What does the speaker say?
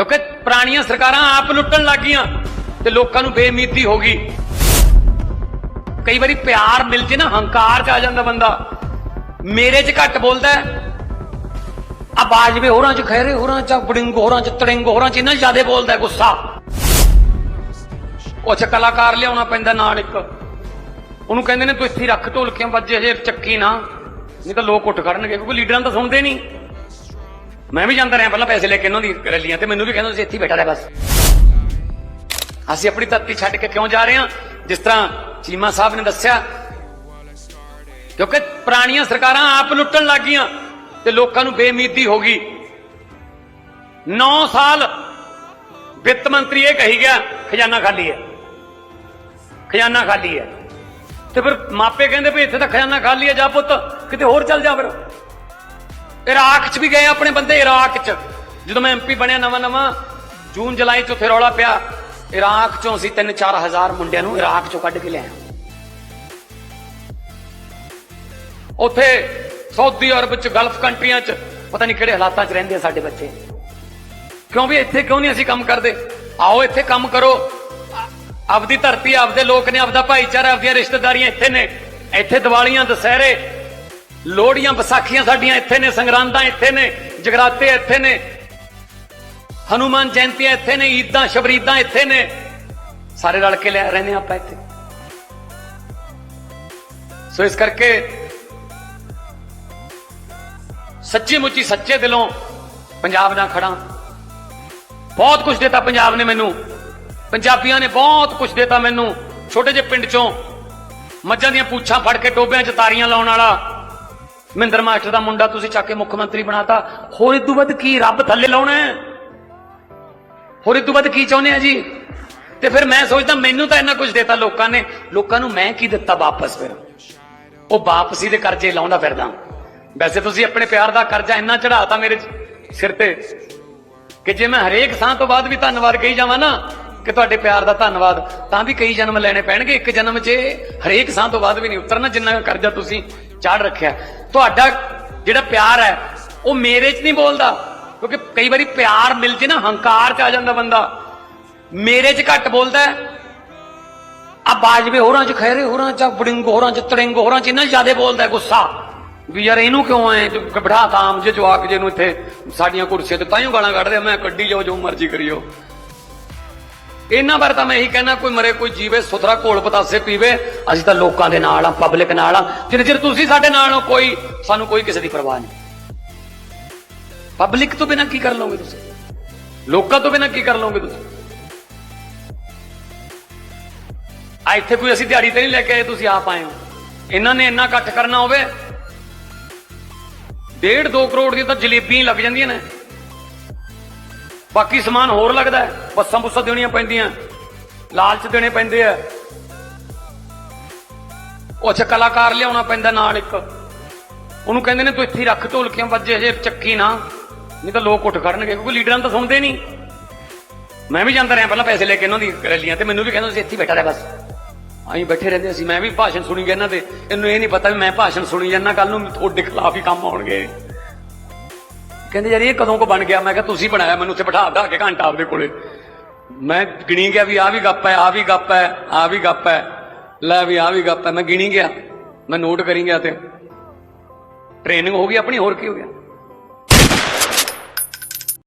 ਕਿਉਂਕਿ ਪੁਰਾਣੀਆਂ ਸਰਕਾਰਾਂ ਆਪ ਲੁੱਟਣ ਲੱਗੀਆਂ ਤੇ ਲੋਕਾਂ ਨੂੰ ਬੇਮੀਤੀ ਹੋ ਗਈ। ਕਈ ਵਾਰੀ ਪਿਆਰ ਮਿਲ ਜੇ ਨਾ, ਹੰਕਾਰ ਚ ਆ ਜਾਂਦਾ ਬੰਦਾ। ਮੇਰੇ ਚ ਘੱਟ ਬੋਲਦਾ ਆ ਬਾਜਵੇ ਹੋਰਾਂ ਚ ਖੈਰੇ ਹੋਰਾਂ ਚ ਬੜਿੰਗ ਹੋਰਾਂ ਚ, ਤੜਿੰਗ ਹੋਰਾਂ ਚ ਇਹਨਾਂ ਜ਼ਿਆਦਾ ਬੋਲਦਾ ਗੁੱਸਾ। ਉਹ ਚ ਕਲਾਕਾਰ ਲਿਆਉਣਾ ਪੈਂਦਾ ਨਾਲ ਇੱਕ। ਉਹਨੂੰ ਕਹਿੰਦੇ ਨੇ, ਤੂੰ ਇੱਥੇ ਰੱਖ ਢੋਲਕਿਆਂ ਵੱਜੇ ਜੇ ਚੱਕੀ ਨਾ। ਨਹੀਂ ਤਾਂ ਲੋਕ ਉੱਠ ਖੜਨਗੇ, ਕਿਉਂਕਿ ਲੀਡਰਾਂ ਤਾਂ ਸੁਣਦੇ ਨਹੀਂ। ਮੈਂ ਵੀ ਜਾਂਦਾ ਰਿਹਾ ਪਹਿਲਾਂ ਪੈਸੇ ਲੈ ਕੇ ਇਹਨਾਂ ਦੀ ਰੈਲੀਆਂ ਤੇ, ਮੈਨੂੰ ਵੀ ਕਹਿੰਦੇ ਸੀ ਇੱਥੇ ਬੈਠਾ ਰਹਿ ਬਸ। ਅਸੀਂ ਆਪਣੀ ਧਰਤੀ ਛੱਡ ਕੇ ਕਿਉਂ ਜਾ ਰਹੇ ਹਾਂ? ਜਿਸ ਤਰ੍ਹਾਂ ਚੀਮਾ ਸਾਹਿਬ ਨੇ ਦੱਸਿਆ, ਕਿਉਂਕਿ ਪੁਰਾਣੀਆਂ ਸਰਕਾਰਾਂ ਆਪ ਲੁੱਟਣ ਲੱਗੀਆਂ ਤੇ ਲੋਕਾਂ ਨੂੰ ਬੇਮੀਦੀ ਹੋ ਗਈ। 9 ਸਾਲ ਵਿੱਤ ਮੰਤਰੀ ਇਹ ਕਹੀ ਗਿਆ, ਖਜ਼ਾਨਾ ਖਾਲੀ ਹੈ। ਖਜ਼ਾਨਾ ਖਾਲੀ ਹੈ। ਤੇ ਫਿਰ ਮਾਪੇ ਕਹਿੰਦੇ ਵੀ ਇੱਥੇ ਤਾਂ ਖਜ਼ਾਨਾ ਖਾਲੀ ਹੈ, ਜਾ ਪੁੱਤ, ਕਿਤੇ ਹੋਰ ਚੱਲ ਜਾ ਫਿਰ। ਇਰਾਕ 'ਚ ਵੀ ਗਏ ਆਪਣੇ ਬੰਦੇ, ਇਰਾਕ 'ਚ। ਜਦੋਂ ਮੈਂ ਐਮਪੀ ਬਣਿਆ ਨਵਾਂ ਨਵਾਂ, ਜੂਨ, ਜੁਲਾਈ 'ਚ ਉੱਥੇ ਰੌਲਾ ਪਿਆ। ਇਰਾਕ 'ਚੋਂ ਅਸੀਂ 3-4000 ਮੁੰਡਿਆਂ ਨੂੰ ਇਰਾਕ 'ਚੋਂ ਕੱਢ ਕੇ ਲਿਆਏ ਉੱਥੇ ਸਾਊਦੀ ਅਰਬ 'ਚ, ਗਲਫ ਕੰਟਰੀਆਂ 'ਚ, ਪਤਾ ਨਹੀਂ ਕਿਹੜੇ ਹਾਲਾਤਾਂ 'ਚ ਰਹਿੰਦੇ ਆ ਸਾਡੇ ਬੱਚੇ। ਕਿਉਂ ਵੀ ਇੱਥੇ ਕਿਉਂ ਨਹੀਂ ਅਸੀਂ ਕੰਮ ਕਰਦੇ? ਆਓ ਇੱਥੇ ਕੰਮ ਕਰੋ। ਆਪਦੀ ਧਰਤੀ, ਆਪਦੇ ਲੋਕ ਨੇ, ਆਪਦਾ ਭਾਈਚਾਰਾ, ਆਪਦੀਆਂ ਰਿਸ਼ਤੇਦਾਰੀਆਂ ਇੱਥੇ ਨੇ। ਇੱਥੇ ਦੀਵਾਲੀਆਂ, ਦੁਸਹਿਰੇ ਲੋਹੜੀਆਂ ਵਿਸਾਖੀਆਂ ਸਾਡੀਆਂ ਇੱਥੇ ਨੇ, ਸੰਗਰਾਂਦਾਂ ਇੱਥੇ ਨੇ, ਜਗਰਾਤੇ ਇੱਥੇ ਨੇ, ਹਨੂਮਾਨ ਜਯੰਤੀਆਂ ਇੱਥੇ ਨੇ, ਈਦਾਂ, ਸ਼ਬਰੀਦਾਂ ਇੱਥੇ ਨੇ। ਸਾਰੇ ਰਲ ਕੇ ਲੈ ਰਹੇ ਰਹਿੰਦੇ ਆਪਾਂ ਇੱਥੇ। ਸੋ ਇਸ ਕਰਕੇ ਸੱਚੀ ਮੁੱਚੀ ਸੱਚੇ ਦਿਲੋਂ ਪੰਜਾਬ ਨਾਲ ਖੜਾ ਬਹੁਤ ਕੁਝ ਦਿੱਤਾ ਪੰਜਾਬ ਨੇ ਮੈਨੂੰ। ਪੰਜਾਬੀਆਂ ਨੇ ਬਹੁਤ ਕੁਝ ਦਿੱਤਾ ਮੈਨੂੰ। ਛੋਟੇ ਜਿਹੇ ਪਿੰਡ ਚੋਂ ਮੱਝਾਂ ਦੀਆਂ ਪੂਛਾਂ ਫੜ ਕੇ ਟੋਬਿਆਂ 'ਚ ਤਾਰੀਆਂ ਲਾਉਣ ਵਾਲਾ ਮਹਿੰਦਰ ਮਾਸਟਰ ਦਾ ਮੁੰਡਾ ਤੁਸੀਂ ਚੱਕ ਕੇ ਮੁੱਖ ਮੰਤਰੀ ਬਣਾਤਾ। ਹੋਰ ਇਦੋਂ ਵੱਧ ਕੀ ਰੱਬ ਥੱਲੇ ਲਾਉਣਾ ਹੋਰ ਇਦੋਂ ਵੱਧ ਕੀ ਚਾਹੁੰਦੇ ਆ ਜੀ? ਤੇ ਫਿਰ ਮੈਂ ਸੋਚਦਾ ਮੈਨੂੰ ਤਾਂ ਇੰਨਾ ਕੁਝ ਦਿੱਤਾ ਲੋਕਾਂ ਨੇ। ਲੋਕਾਂ ਨੂੰ ਮੈਂ ਕੀ ਦਿੱਤਾ ਵਾਪਸ ਫਿਰ? ਉਹ ਵਾਪਸੀ ਦੇ ਕਰਜ਼ੇ ਲਾਉਂਦਾ ਫਿਰਦਾ। ਵੈਸੇ ਤੁਸੀਂ ਆਪਣੇ ਪਿਆਰ ਦਾ ਕਰਜ਼ਾ ਇੰਨਾ ਚੜਾਤਾ ਮੇਰੇ ਸਿਰ ਤੇ ਕਿ ਜੇ ਮੈਂ ਹਰੇਕ ਸਾਹ ਤੋਂ ਬਾਅਦ ਵੀ ਧੰਨਵਾਦ ਕਹੀ ਜਾਵਾਂ ਨਾ ਕਿ ਤੁਹਾਡੇ ਪਿਆਰ ਦਾ ਧੰਨਵਾਦ ਤਾਂ ਵੀ ਕਈ ਜਨਮ ਲੈਣੇ ਪੈਣਗੇ ਇੱਕ ਜਨਮ 'ਚ ਹਰੇਕ ਸਾਹ ਤੋਂ ਬਾਅਦ ਵੀ ਨਹੀਂ ਉਤਰਨਾ ਜਿੰਨਾ ਕਰਜ਼ਾ ਤੁਸੀਂ ਚਾੜ ਰੱਖਿਆ। ਤੁਹਾਡਾ ਜਿਹੜਾ ਪਿਆਰ ਹੈ ਉਹ ਮੇਰੇ 'ਚ ਨਹੀਂ ਬੋਲਦਾ ਕਿਉਂਕਿ ਕਈ ਵਾਰੀ ਪਿਆਰ ਮਿਲ ਜੇ ਨਾ ਹੰਕਾਰ 'ਚ ਆ ਜਾਂਦਾ ਬੰਦਾ। ਮੇਰੇ 'ਚ ਘੱਟ ਬੋਲਦਾ ਆ ਬਾਜਵੇ ਹੋਰਾਂ 'ਚ ਖੈਰੇ ਹੋਰਾਂ 'ਚ ਬੜਿੰਗ ਹੋਰਾਂ 'ਚ ਤੜਿੰਗ ਹੋਰਾਂ 'ਚ ਇਹਨਾਂ ਜ਼ਿਆਦਾ ਬੋਲਦਾ ਗੁੱਸਾ। ਵੀ ਯਾਰ ਇਹਨੂੰ ਕਿਉਂ ਐ ਬਿਠਾ ਆਮ ਜੇ ਜਵਾਕ ਜੇ ਨੂੰ ਇੱਥੇ ਸਾਡੀਆਂ ਕੁਰਸੀਆਂ ਤੇ ਤਾਈਓ ਗਾਲਾਂ ਕੱਢਦੇ ਆ, ਮੈਂ ਕੱਢੀ ਜਾਓ ਜੋ ਮਰਜ਼ੀ ਕਰਿਓ। ਇਹਨਾਂ ਬਾਰੇ ਤਾਂ ਮੈਂ ਇਹੀ ਕਹਿਣਾ, ਕੋਈ ਮਰੇ, ਕੋਈ ਜੀਵੇ, ਸੁਥਰਾ ਘੋਲ ਪਤਾਸੇ ਪੀਵੇ, ਅਸੀਂ ਤਾਂ ਲੋਕਾਂ ਦੇ ਨਾਲ ਆ ਪਬਲਿਕ ਨਾਲ ਆ ਜਿੰਨੇ ਚਿਰ ਤੁਸੀਂ ਸਾਡੇ ਨਾਲ ਹੋ, ਕੋਈ, ਸਾਨੂੰ ਕੋਈ ਕਿਸੇ ਦੀ ਪਰਵਾਹ ਨਹੀਂ। ਪਬਲਿਕ ਤੋਂ ਬਿਨਾ ਕੀ ਕਰ ਲਓਗੇ ਤੁਸੀਂ? ਲੋਕਾਂ ਤੋਂ ਬਿਨਾ ਕੀ ਕਰ ਲਓਗੇ ਤੁਸੀਂ? ਆ ਇੱਥੇ ਕੋਈ ਅਸੀਂ ਦਿਹਾੜੀ ਤੇ ਨਹੀਂ ਲੈ ਕੇ ਆਏ, ਤੁਸੀਂ ਆਪ ਆਏ ਹੋ। ਇਹਨਾਂ ਨੇ ਇੰਨਾ ਇਕੱਠ ਕਰਨਾ ਹੋਵੇ, ਡੇਢ 2 ਕਰੋੜ ਦੀ ਤਾਂ ਜਲੇਬੀਆਂ ਲੱਗ ਜਾਂਦੀਆਂ ਨੇ। ਬਾਕੀ ਸਮਾਨ ਹੋਰ ਲੱਗਦਾ ਬੱਸਾਂ ਬੁੱਸਾਂ ਦੇਣੀਆਂ ਪੈਂਦੀਆਂ। ਲਾਲਚ ਦੇਣੇ ਪੈਂਦੇ ਆ। ਉਹ ਅੱਛਾ, ਕਲਾਕਾਰ ਲਿਆਉਣਾ ਪੈਂਦਾ ਨਾਲ ਇੱਕ। ਉਹਨੂੰ ਕਹਿੰਦੇ ਨੇ, ਤੂੰ ਇੱਥੇ ਰੱਖ ਢੋਲਕੀਆਂ ਵੱਜੇ? ਜੇ ਚੱਕੀ ਨਾ। ਨਹੀਂ ਤਾਂ ਲੋਕ ਉੱਠ ਖੜਨਗੇ, ਕਿਉਂਕਿ ਲੀਡਰਾਂ ਤਾਂ ਸੁਣਦੇ ਨਹੀਂ। ਮੈਂ ਵੀ ਜਾਂਦਾ ਰਿਹਾ ਪਹਿਲਾਂ ਪੈਸੇ ਲੈ ਕੇ ਇਹਨਾਂ ਦੀ ਰੈਲੀਆਂ ਤੇ। ਮੈਨੂੰ ਵੀ ਕਹਿੰਦੇ ਸੀ ਇੱਥੇ ਬੈਠਾ ਰਹਿ ਬਸ। ਅਸੀਂ ਬੈਠੇ ਰਹਿੰਦੇ ਸੀ ਮੈਂ ਵੀ ਭਾਸ਼ਣ ਸੁਣੀ ਗਿਆ ਇਹਨਾਂ ਦੇ। ਇਹਨੂੰ ਇਹ ਨਹੀਂ ਪਤਾ ਵੀ ਮੈਂ ਭਾਸ਼ਣ ਸੁਣੀ ਜਾਂਦਾ ਕੱਲ ਨੂੰ ਤੁਹਾਡੇ ਖਿਲਾਫ ਹੀ ਕੰਮ ਆਉਣਗੇ। ਕਹਿੰਦੇ ਯਾਰ ਇਹ ਕਦੋਂ ਕੋ ਬਣ ਗਿਆ? ਮੈਂ ਕਿਹਾ ਤੁਸੀਂ ਬਣਾਇਆ, ਮੈਨੂੰ ਉੱਥੇ ਬਿਠਾ ਦਾ ਕੇ ਘੰਟਾ ਆਪਦੇ ਕੋਲੇ। ਮੈਂ ਗਿਣੀ ਗਿਆ ਵੀ ਆ ਵੀ ਗੱਪ ਹੈ ਆ ਵੀ ਗੱਪ ਹੈ ਆ ਵੀ ਗੱਪ ਹੈ। ਲੈ ਵੀ ਆ ਵੀ ਗੱਪ ਹੈ, ਮੈਂ ਗਿਣੀ ਗਿਆ। ਮੈਂ ਨੋਟ ਕਰੀ ਗਿਆ ਤੇ। ਟ੍ਰੇਨਿੰਗ ਹੋ ਗਈ ਆਪਣੀ, ਹੋਰ ਕੀ ਹੋ ਗਿਆ?